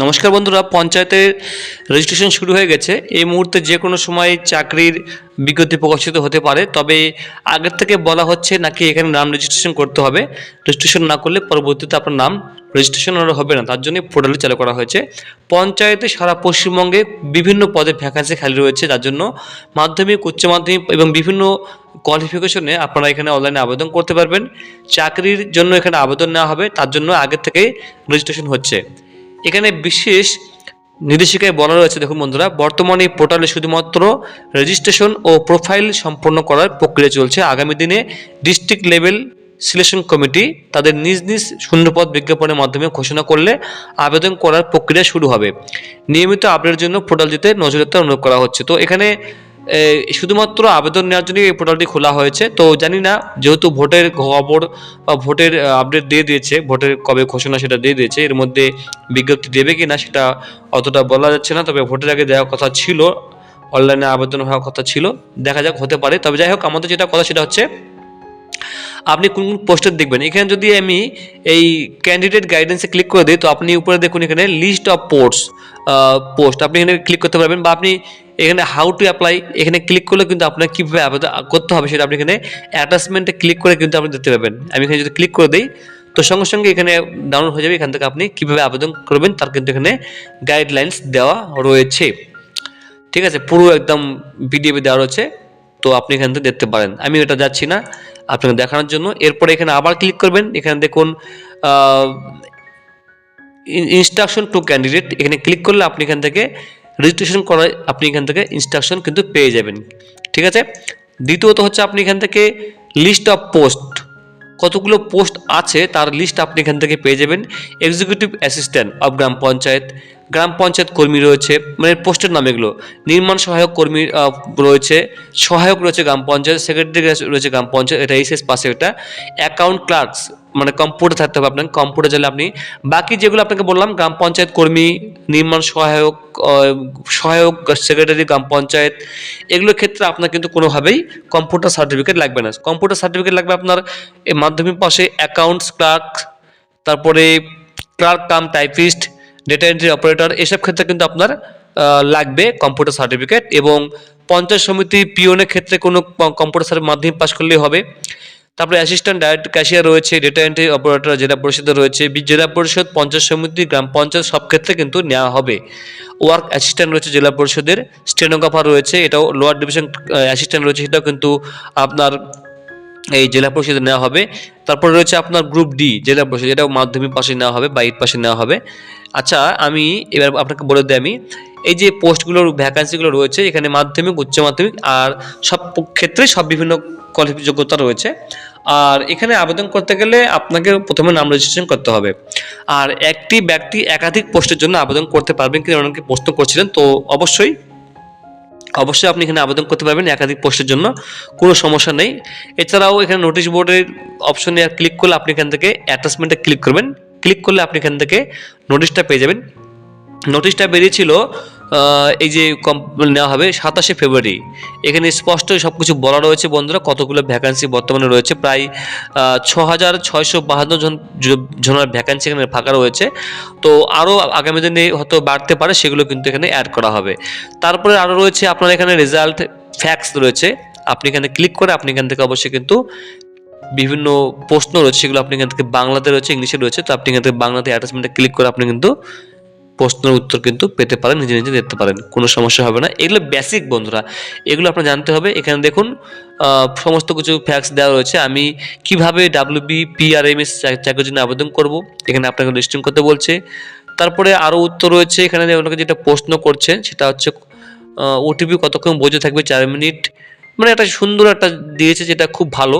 নমস্কার বন্ধুরা, পঞ্চায়েতের রেজিস্ট্রেশন শুরু হয়ে গেছে। এই মুহূর্তে যে কোনো সময় চাকরির বিজ্ঞপ্তি প্রকাশিত হতে পারে, তবে আগের থেকে বলা হচ্ছে নাকি এখানে নাম রেজিস্ট্রেশন করতে হবে। রেজিস্ট্রেশন না করলে পরবর্তীতে আপনার নাম রেজিস্ট্রেশন আর হবে না, তার জন্য পোর্টালে চালু করা হয়েছে। পঞ্চায়েতে সারা পশ্চিমবঙ্গে বিভিন্ন পদে ভ্যাকান্সি খালি রয়েছে, যার জন্য মাধ্যমিক, উচ্চ মাধ্যমিক এবং বিভিন্ন কোয়ালিফিকেশনে আপনারা এখানে অনলাইনে আবেদন করতে পারবেন। চাকরির জন্য এখানে আবেদন নেওয়া হবে, তার জন্য আগের থেকেই রেজিস্ট্রেশন হচ্ছে। এখানে বিশেষ নির্দেশিকায় বলা রয়েছে, দেখুন বন্ধুরা, বর্তমানে পোর্টালে শুধুমাত্র রেজিস্ট্রেশন ও প্রোফাইল সম্পন্ন করার প্রক্রিয়া চলছে। আগামী দিনে ডিস্ট্রিক্ট লেভেল সিলেকশন কমিটি তাদের নিজ নিজ শূন্যপদ বিজ্ঞাপনের মাধ্যমে ঘোষণা করলে আবেদন করার প্রক্রিয়া শুরু হবে। নিয়মিত আপডেটের জন্য পোর্টালটিতে নজর রাখতে অনুরোধ করা হচ্ছে। তো এখানে শুধুমাত্র আবেদন নেওয়ার জন্য এই পোর্টালটি খোলা হয়েছে। তো জানি না, যেহেতু ভোটের খবর বা ভোটের আপডেট দিয়ে দিয়েছে, ভোটের কবে ঘোষণা সেটা দিয়ে দিয়েছে, এর মধ্যে বিজ্ঞপ্তি দেবে কি না সেটা অতটা বলা যাচ্ছে না, তবে ভোটের আগে দেওয়ার কথা ছিল, অনলাইনে আবেদন হওয়ার কথা ছিল, দেখা যাক হতে পারে। তবে যাই হোক, আমাদের যেটা কথা সেটা হচ্ছে, আপনি কোন কোন পোস্টার দেখবেন। এখানে যদি আমি এই ক্যান্ডিডেট গাইডেন্সে ক্লিক করে দিই, তো আপনি উপরে দেখুন এখানে লিস্ট অফ পোস্ট পোস্ট আপনি এখানে ক্লিক করতে পারবেন বা আপনি এখানে হাউ টু অ্যাপ্লাই এখানে ক্লিক করলে কিন্তু আপনার কীভাবে আবেদন করতে হবে সেটা আপনি এখানে অ্যাটাচমেন্টে ক্লিক করে কিন্তু আপনি দেখতে পাবেন। আমি এখানে যদি ক্লিক করে দিই, তো সঙ্গে সঙ্গে এখানে ডাউনলোড হয়ে যাবে। এখান থেকে আপনি কীভাবে আবেদন করবেন তার কিন্তু এখানে গাইডলাইন্স দেওয়া রয়েছে। ঠিক আছে, পুরো একদম পিডিএফে দেওয়া রয়েছে। তো আপনি এখান থেকে দেখতে পারেন। আমি এটা যাচ্ছি না আপনাকে দেখানোর জন্য। এরপরে এখানে আবার ক্লিক করবেন। এখানে দেখুন ইনস্ট্রাকশন টু ক্যান্ডিডেট এখানে ক্লিক করলে আপনি এখান থেকে রেজিস্ট্রেশন করায় আপনি এখান থেকে ইনস্ট্রাকশন কিন্তু পেয়ে যাবেন। ঠিক আছে? দ্বিতীয়ত হচ্ছে আপনি এখান থেকে লিস্ট অফ পোস্ট কতগুলো পোস্ট আছে তার লিস্ট আপনি এখান থেকে পেয়ে যাবেন। Executive assistant of gram panchayat গ্রাম পঞ্চায়েত কর্মী রয়েছে মানে পোস্টের নাম এগুলো। নির্মাণ সহায়ক কর্মী রয়েছে, সহায়ক রয়েছে গ্রাম পঞ্চায়েত সেক্রেটারি রয়েছে গ্রাম পঞ্চায়েত, এটা এইচএস পাশে এটা। অ্যাকাউন্ট ক্লার্কস মানে কম্পিউটার থাকতে হবে আপনাকে কম্পিউটার চাইলে আপনি বাকি যেগুলো আপনাকে বললাম, গ্রাম পঞ্চায়েত কর্মী, নির্মাণ সহায়ক সহায়ক সেক্রেটারি গ্রাম পঞ্চায়েত, এগুলোর ক্ষেত্রে আপনার কিন্তু কোনোভাবেই কম্পিউটার সার্টিফিকেট লাগবে না। কম্পিউটার সার্টিফিকেট লাগবে আপনার মাধ্যমিক পাশে অ্যাকাউন্টস ক্লার্ক তারপরে clerk cum typist data entry operator এসব ক্ষেত্রে কিন্তু আপনার লাগবে কম্পিউটার সার্টিফিকেট এবং পঞ্চায়েত সমিতি পিওনের ক্ষেত্রে কোনো কম্পিউটার মাধ্যমিক পাশ করলেই হবে। তারপরে অ্যাসিস্ট্যান্ট ডাইরেক্ট ক্যাশিয়ার রয়েছে ডেটা এন্ট্রি অপারেটর জেলা পরিষদে রয়েছে জেলা পরিষদ, পঞ্চায়েত সমিতি, গ্রাম পঞ্চায়েত, সব ক্ষেত্রে কিন্তু নেওয়া হবে। ওয়ার্ক অ্যাসিস্ট্যান্ট রয়েছে জেলা পরিষদের স্টেনোগ্রাফার রয়েছে, এটাও লোয়ার ডিভিশন অ্যাসিস্ট্যান্ট রয়েছে, সেটাও কিন্তু আপনার এই জেলা পরিষদে নেওয়া হবে। তারপর রয়েছে আপনার গ্রুপ ডি জেলা পরিষদ, এটাও মাধ্যমিক পাশে নেওয়া হবে বা এইট পাশে নেওয়া হবে। আচ্ছা আমি এবার আপনাকে বলে দিই আমি এই যে পোস্টগুলোর ভ্যাকান্সিগুলো রয়েছে, এখানে মাধ্যমিক, উচ্চ মাধ্যমিক আর সব ক্ষেত্রে সব বিভিন্ন কোয়ালিফিক যোগ্যতা রয়েছে। আর এখানে আবেদন করতে গেলে আপনাকে প্রথমে নাম রেজিস্ট্রেশন করতে হবে। আর একটি ব্যক্তি একাধিক পোস্টের জন্য আবেদন করতে পারবেন কিনা অনেকে প্রশ্ন করছিলেন, তো অবশ্যই অবশ্যই আপনি এখানে আবেদন করতে পারবেন একাধিক পোস্টের জন্য, কোনো সমস্যা নেই। এছাড়াও এখানে নোটিশ বোর্ডের অপশনে ক্লিক করলে আপনি এখান থেকে অ্যাটাচমেন্টে ক্লিক করবেন। ক্লিক করলে আপনি এখান থেকে নোটিশটা পেয়ে যাবেন। নোটিশটা বেরিয়েছিল এই যে নেওয়া হবে সাতাশে ফেব্রুয়ারি। এখানে স্পষ্ট সব কিছু বলা রয়েছে বন্ধুরা, কতগুলো ভ্যাকান্সি বর্তমানে রয়েছে, প্রায় ছ হাজার ছয়শো বাহান্ন জন জনের ভ্যাকান্সি এখানে ফাঁকা রয়েছে। তো আরও আগামী দিনে হয়তো বাড়তে পারে, সেগুলো কিন্তু এখানে অ্যাড করা হবে। তারপরে আরও রয়েছে আপনার এখানে রেজাল্ট ফ্যাক্স রয়েছে। আপনি এখানে ক্লিক করে আপনি এখান থেকে অবশ্যই কিন্তু বিভিন্ন প্রশ্ন রয়েছে, সেগুলো আপনি এখান থেকে বাংলাতে রয়েছে, ইংলিশে রয়েছে। তো আপনি এখান থেকে বাংলাতে অ্যাটাচমেন্টে ক্লিক করে আপনি কিন্তু প্রশ্নের উত্তর কিন্তু পেতে পারেন, নিজে নিজে দেখতে পারেন, কোনো সমস্যা হবে না। এগুলো বেসিক বন্ধুরা, এগুলো আপনার জানতে হবে। এখানে দেখুন সমস্ত কিছু ফ্যাক্স দেওয়া রয়েছে। আমি কীভাবে ডাব্লিউবি পিআরএমএস চাকরির জন্য আবেদন করব, এখানে আপনাকে রেজিস্ট্রেশন করতে বলছে। তারপরে আরও উত্তর রয়েছে, এখানে ওনাকে যেটা প্রশ্ন করছেন সেটা হচ্ছে ওটিপি কতক্ষণ বোঝে থাকবে চার মিনিট। মানে একটা সুন্দর একটা দিয়েছে, যেটা খুব ভালো।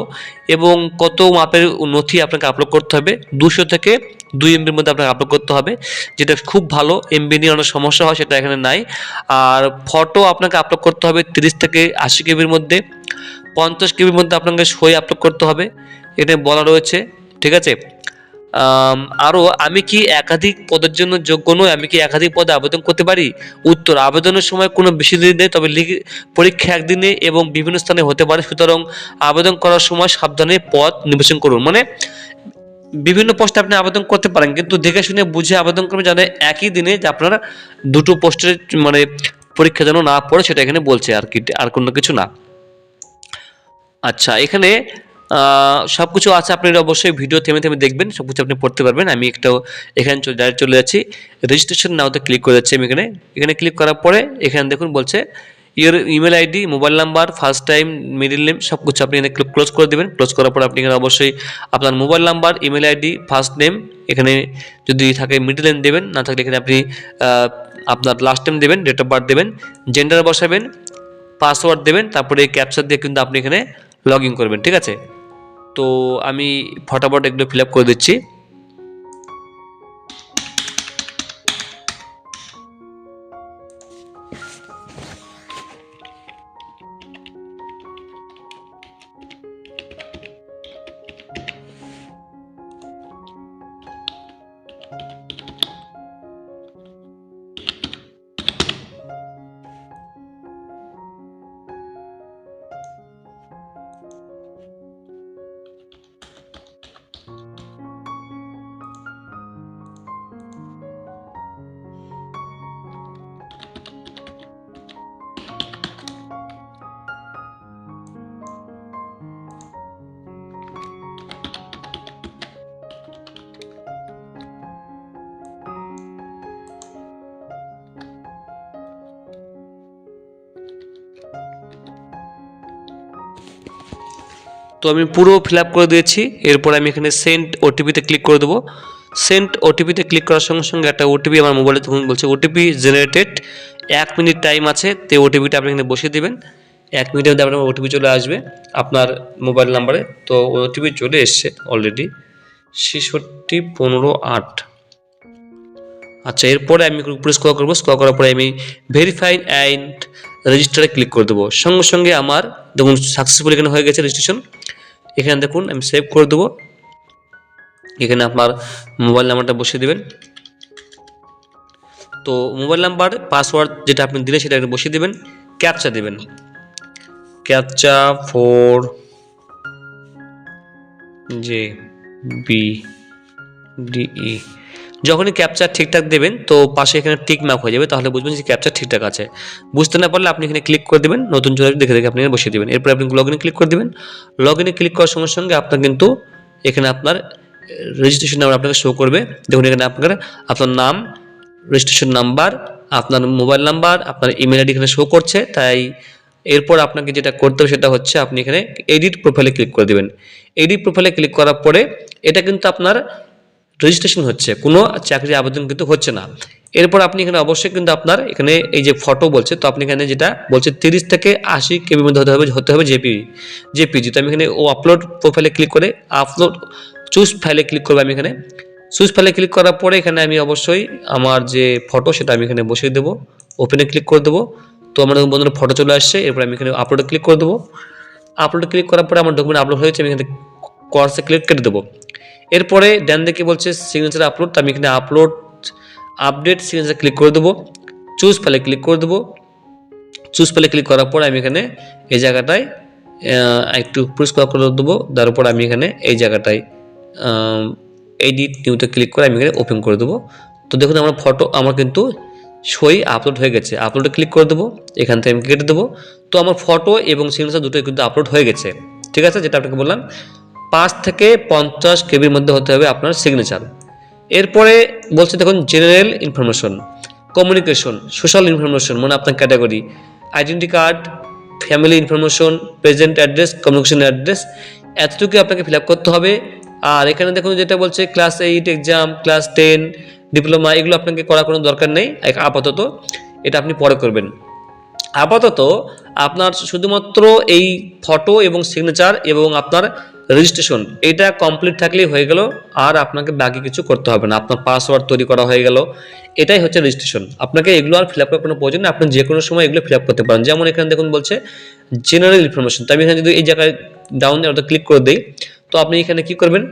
এবং কত মাপের নথি আপনাকে আপলোড করতে হবে, দুশো থেকে দুই এমবির মধ্যে আপনাকে আপলোড করতে হবে। যেটা খুব ভালো এমবি নিয়ে অনেক সমস্যা হয়, সেটা এখানে নাই। আর ফটো আপনাকে আপলোড করতে হবে তিরিশ থেকে আশি কেবির মধ্যে। পঞ্চাশ কেবির মধ্যে আপনাকে সই আপলোড করতে হবে। এটা বলা রয়েছে, ঠিক আছে? আরও আমি কি একাধিক পদের জন্য যোগ্য নই? আমি কি একাধিক পদে আবেদন করতে পারি? উত্তর, আবেদনের সময় কোনো বেশি দিন নেই, তবে পরীক্ষা একদিনে এবং বিভিন্ন স্থানে হতে পারে। সুতরাং আবেদন করার সময় সাবধানে পদ নির্বাচন করুন। মানে বিভিন্ন পোস্টে আপনি আবেদন করতে পারেন, কিন্তু দেখে শুনে বুঝে আবেদন করবেন যাতে একই দিনে যে আপনারা দুটো পোস্টের মানে পরীক্ষা যেন না পড়ে, সেটা এখানে বলছে আর কি, আর কোনো কিছু না। আচ্ছা এখানে সব কিছু আছে, আপনি অবশ্যই ভিডিও থেমে থেমে দেখবেন সব কিছু আপনি পড়তে পারবেন। আমি একটা এখানে ডাইরেক্ট চলে যাচ্ছি। রেজিস্ট্রেশন নাওতে ক্লিক করে যাচ্ছি আমি এখানে। এখানে ক্লিক করার পরে এখানে দেখুন বলছে your email ID mobile number first time middle name সব কিছু আপনি এখানে ক্লোজ করে দেবেন। ক্লোজ করার পর আপনি এখানে অবশ্যই আপনার mobile number email ID first name এখানে যদি থাকে মিডিল নেম দেবেন, না থাকলে এখানে আপনি আপনার লাস্ট নেম দেবেন ডেট অফ বার্থ দেবেন জেন্ডার বসাবেন পাসওয়ার্ড দেবেন, তারপরে ক্যাপচার দিয়ে কিন্তু আপনি এখানে লগ করবেন, ঠিক আছে? তো আমি ফটাফট এগুলো ফিল করে দিচ্ছি। তো আমি পুরো ফিল করে দিয়েছি। এরপর আমি এখানে সেন্ড ওটিপিতে ক্লিক করে দেবো। সেন্ড ওটিপিতে ক্লিক করার সঙ্গে সঙ্গে একটা ওটিপি আমার মোবাইলে তখন বলছে ওটিপি জেনারেটেড এক মিনিট টাইম আছে, তো ওটিপিটা আপনি এখানে বসিয়ে দেবেন। এক মিনিটের মধ্যে আপনার ওটিপি চলে আসবে, আপনার মোবাইল নাম্বারে তো ওটিপি চলে এসছে অলরেডি ছেষট্টি পনেরো আট। আচ্ছা এরপরে আমি উপরে স্কোর করব। স্কোর করার পরে আমি ভেরিফাই অ্যান্ড রেজিস্টারে ক্লিক করে দেবো। সঙ্গে সঙ্গে আমার দেখুন সাকসেসফুল এখানে হয়ে গেছে রেজিস্ট্রেশন এখানে দেখুন আমি সেভ করে দেবো। এখানে আপনার মোবাইল নাম্বারটা বসিয়ে দেবেন। তো মোবাইল নাম্বার পাসওয়ার্ড যেটা আপনি দিলে সেটা বসিয়ে দেবেন। ক্যাপচা দেবেন। Captcha four J B D E যখনই ক্যাপচার ঠিকঠাক দেবেন, তো পাশে এখানে টিক মার্ক হয়ে যাবে, তাহলে বুঝবেন যে ক্যাপচার ঠিকঠাক আছে। বুঝতে না পারলে আপনি এখানে ক্লিক করে দেবেন, নতুন চলে দেখে দেখে আপনি বসিয়ে দেবেন। এরপর আপনি লগ ক্লিক করে দেবেন। লগ ক্লিক করার সঙ্গে সঙ্গে আপনার কিন্তু এখানে আপনার রেজিস্ট্রেশন নাম্বার আপনাকে শো করবে। দেখুন এখানে আপনার আপনার নাম রেজিস্ট্রেশন নাম্বার আপনার মোবাইল নাম্বার আপনার ইমেল আইডি এখানে শো করছে। তাই এরপর আপনাকে যেটা করতে হবে সেটা হচ্ছে আপনি এখানে এডিট প্রোফাইলে ক্লিক করে দেবেন। এডিট প্রোফাইলে ক্লিক করার পরে এটা কিন্তু আপনার রেজিস্ট্রেশন হচ্ছে, কোনো চাকরি আবেদন কিন্তু হচ্ছে না। এরপর আপনি এখানে অবশ্যই কিন্তু আপনার এখানে এই যে ফটো বলছে, তো আপনি এখানে যেটা বলছে, তিরিশ থেকে আশি কেবির মধ্যে হতে হবে হতে হবে জেপি জেপিজি তো আমি এখানে ও আপলোড প্রোফাইলে ক্লিক করে আপলোড চুজ ফাইলে ক্লিক করব আমি এখানে। চুজ ফাইলে ক্লিক করার পরে এখানে আমি অবশ্যই আমার যে ফটো সেটা আমি এখানে বসিয়ে দেবো ওপেনে ক্লিক করে দেবো। তো আমার বন্ধুরা ফটো চলে আসছে, এরপর আমি এখানে আপলোডে ক্লিক করে দেবো। আপলোডে ক্লিক করার পরে আমার ডকুমেন্ট আপলোড হয়েছে আমি এখানে কোর্সে ক্লিক কেটে দেবো। এরপরে ডান দিকে বলছে সিগনেচার আপলোড আমি এখানে আপলোড আপডেট সিগনেচার ক্লিক করে দেবো। চুজ ফাইলে ক্লিক করে দেবো। চুজ ফাইলে ক্লিক করার পর আমি এখানে এই জায়গাটায় একটু পরিষ্কার করে দেবো। তার উপর আমি এখানে এই জায়গাটায় এডিট নিউতে ক্লিক করে আমি এখানে ওপেন করে দেবো। তো দেখুন আমার ফটো আমার কিন্তু সই আপলোড হয়ে গেছে। আপলোডে ক্লিক করে দেবো, এখান থেকে আমি কেটে দেবো। তো আমার ফটো এবং সিগনেচার দুটোই কিন্তু আপলোড হয়ে গেছে। ঠিক আছে, যেটা আপনাকে বললাম। পাঁচ থেকে পঞ্চাশ কেবির মধ্যে হতে হবে আপনার সিগনেচার এরপরে বলছে দেখুন general information communication social information মানে আপনার category identity card family information present address communication address এতটুকু আপনাকে ফিল আপ করতে হবে। আর এখানে দেখুন, যেটা বলছে class eight exam class ten diploma এগুলো আপনাকে করার কোনো দরকার নেই। আপাতত এটা আপনি পরে করবেন। আপাতত আপনার শুধুমাত্র এই ফটো এবং সিগনেচার এবং আপনার রেজিস্ট্রেশন এটা কমপ্লিট থাকলেই হয়ে গেল, আর আপনাকে বাকি কিছু করতে হবে না। আপনার পাসওয়ার্ড তৈরি করা হয়ে গেল, এটাই হচ্ছে রেজিস্ট্রেশন আপনাকে এগুলো আর ফিল আপ করার কোনো প্রয়োজন নেই, আপনি যে কোনো সময় এগুলো ফিল আপ করতে পারেন। যেমন এখানে দেখুন বলছে জেনারেল ইনফরমেশন তো আমি এখানে যদি এই জায়গায় ডাউন ওটা ক্লিক করে দিই, তো আপনি এখানে কি করবেন?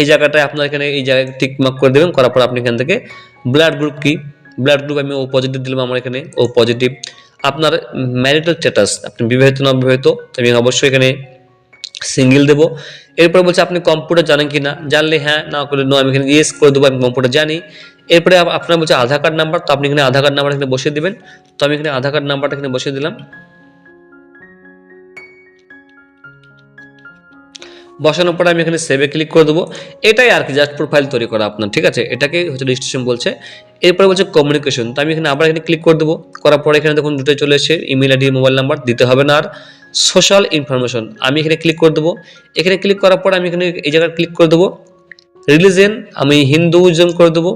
এই জায়গাটায় আপনার এখানে এই জায়গায় টিক মার্ক করে দেবেন, করার পর আপনি এখান থেকে ব্লাড গ্রুপ কি? ব্লাড গ্রুপ আমি ও পজিটিভ দিলাম আমার এখানে, ও পজিটিভ আপনার ম্যারিটাল স্ট্যাটাস আপনি বিবাহিত না বিবাহিত আমি অবশ্যই এখানে সিঙ্গেল দেবো। এরপরে বলছে, আপনি কম্পিউটার জানেন কি না? জানলে হ্যাঁ না করলে নো আমি এখানে ইয়েস করে দেবো, আমি কম্পিউটার জানি। এরপরে আপনার বলছে, আধার কার্ড নাম্বার তো আপনি এখানে আধার কার্ড নাম্বার এখানে বসিয়ে দেবেন। তো আমি এখানে আধার কার্ড নাম্বারটা এখানে বসিয়ে দিলাম। বসানোর পরে আমি এখানে সেভে ক্লিক করে দেবো। এটাই আর কি জাস্ট প্রোফাইল তৈরি করা আপনার, ঠিক আছে? এটাকে হচ্ছে রেজিস্ট্রেশন বলছে। এরপরে বলছে কমিউনিকেশন তো আমি এখানে আবার এখানে ক্লিক করে দেবো। করার পরে এখানে দেখুন, দুটোই চলে এসে ইমেল আইডি মোবাইল নাম্বার দিতে হবে না আর। সোশ্যাল ইনফরমেশন আমি এখানে ক্লিক করে দেবো। এখানে ক্লিক করার পর আমি এখানে এই জায়গায় ক্লিক করে দেবো। রিলিজিয়ন আমি হিন্দুইজম করে দেবো।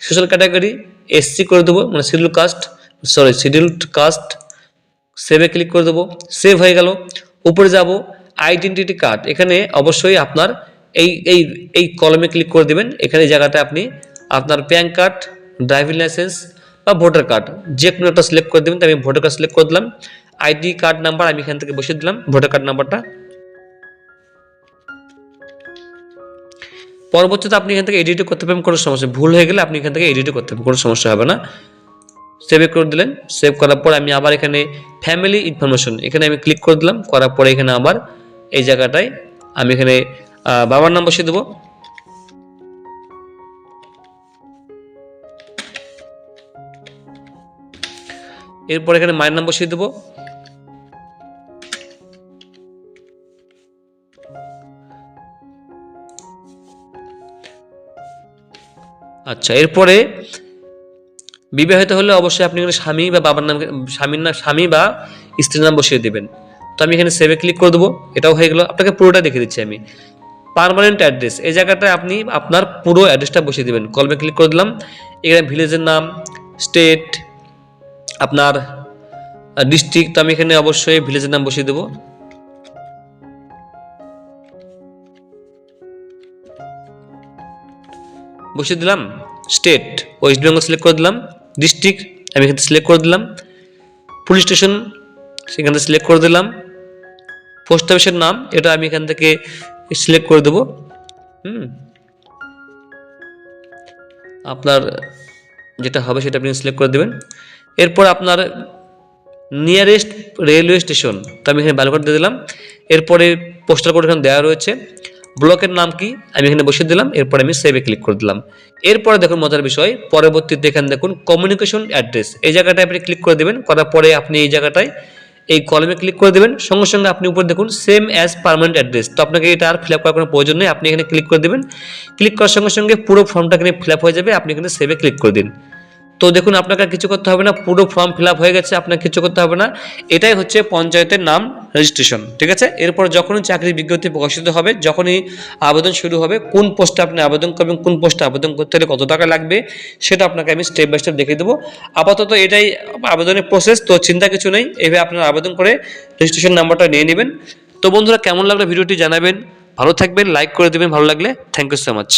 সোশ্যাল ক্যাটাগরি এসসি করে দেবো মানে schedule caste sorry scheduled caste সেভে ক্লিক করে দেবো। সেভ হয়ে গেল। উপরে যাব আইডেন্টিটি কার্ড এখানে অবশ্যই আপনার এই এই এই কলমে ক্লিক করে দেবেন। এখানে জায়গাটা আপনি আপনার প্যান কার্ড ড্রাইভিং লাইসেন্স বা ভোটার কার্ড যে কোনো একটা সিলেক্ট করে দেবেন আমি ভোটার কার্ড সিলেক্ট করে দিলাম। আইডি কার্ড নাম্বার আমি এখান থেকে বসিয়ে দিলাম, ভোটার কার্ড নাম্বারটা। পরবর্তীতে আপনি এখান থেকে এডিটও করতে পারবেন, কোনো সমস্যা ভুল হয়ে গেলে আপনি এখান থেকে এডিটও করতে পারবেন, কোনো সমস্যা হবে না। সেভ করে দিলেন, সেভ করার পর আমি আবার এখানে ফ্যামিলি ইনফরমেশন, এখানে আমি ক্লিক করে দিলাম, করার পরে এখানে আবার এই জায়গাটায় আমি এখানে বাবার নাম বসিয়ে দেবো। এরপর এখানে মায়ের নাম বসিয়ে দেবো। আচ্ছা এরপরে বিবাহিত হলে অবশ্যই আপনি এখানে স্বামী বা বাবার নাম, স্বামীর নাম, স্বামী বা স্ত্রীর নাম বসিয়ে দেবেন। তো আমি এখানে সেভে ক্লিক করে দেবো, এটাও হয়ে গেল। আপনাকে পুরোটা দেখে দিচ্ছি আমি। পারমানেন্ট অ্যাড্রেস এই জায়গাটায় আপনি আপনার পুরো অ্যাড্রেসটা বসিয়ে দেবেন। কলমে ক্লিক করে দিলাম। এখানে ভিলেজের নাম স্টেট আপনার ডিস্ট্রিক্ট তো আমি এখানে অবশ্যই ভিলেজের নাম বসিয়ে দেবো। বসিয়ে দিলাম স্টেট ওয়েস্ট বেঙ্গল সিলেক্ট করে দিলাম ডিস্ট্রিক্ট আমি এখানে সিলেক্ট করে দিলাম পুলিশ স্টেশন সেখান থেকে সিলেক্ট করে দিলাম পোস্ট অফিসের নাম, এটা আমি এখান থেকে সিলেক্ট করে দেবো। হুম। আপনার যেটা হবে সেটা আপনি সিলেক্ট করে দেবেন। এরপর আপনার নিয়ারেস্ট রেলওয়ে স্টেশন তো আমি এখানে বালুঘাট দিয়ে দিলাম। এরপরে পোস্টাল কোড এখানে দেওয়া রয়েছে। ব্লকের নাম কি? আমি এখানে বসিয়ে দিলাম, এরপর আমি সেভে ক্লিক করে দিলাম। এরপরে দেখুন মজার বিষয়, পরবর্তীতে এখানে দেখুন কমিউনিকেশন অ্যাড্রেস এই জায়গাটায় আপনি ক্লিক করে দেবেন, করার পরে আপনি এই জায়গাটায় এই কলমে ক্লিক করে দেবেন। সঙ্গে সঙ্গে আপনি উপরে দেখুন সেম অ্যাজ পার্মানেন্ট অ্যাড্রেস তো আপনাকে এটা আর ফিল আপ করার কোনো প্রয়োজন নেই, আপনি এখানে ক্লিক করে দেবেন। ক্লিক করার সঙ্গে সঙ্গে পুরো ফর্মটা এখানে ফিল আপ হয়ে যাবে, আপনি এখানে সেভে ক্লিক করে দিন। তো দেখুন, আপনাকে কিছু করতে হবে না, পুরো ফর্ম ফিল হয়ে গেছে, আপনাকে কিছু করতে হবে না। এটাই হচ্ছে পঞ্চায়েতের নাম রেজিস্ট্রেশন ঠিক আছে? এরপর যখনই চাকরির বিজ্ঞপ্তি প্রকাশিত হবে, যখনই আবেদন শুরু হবে, কোন পোস্টে আপনি আবেদন করবেন, কোন পোস্টে আবেদন করতে হলে কত টাকা লাগবে, সেটা আপনাকে আমি স্টেপ বাই স্টেপ দেখিয়ে দেবো। আপাতত এটাই আবেদনের প্রসেস তো চিন্তা কিছু নেই, এভাবে আপনারা আবেদন করে রেজিস্ট্রেশন নাম্বারটা নিয়ে নেবেন। তো বন্ধুরা, কেমন লাগল ভিডিওটি জানাবেন, ভালো থাকবেন লাইক করে দেবেন, ভালো লাগলে থ্যাংক ইউ সো মাচ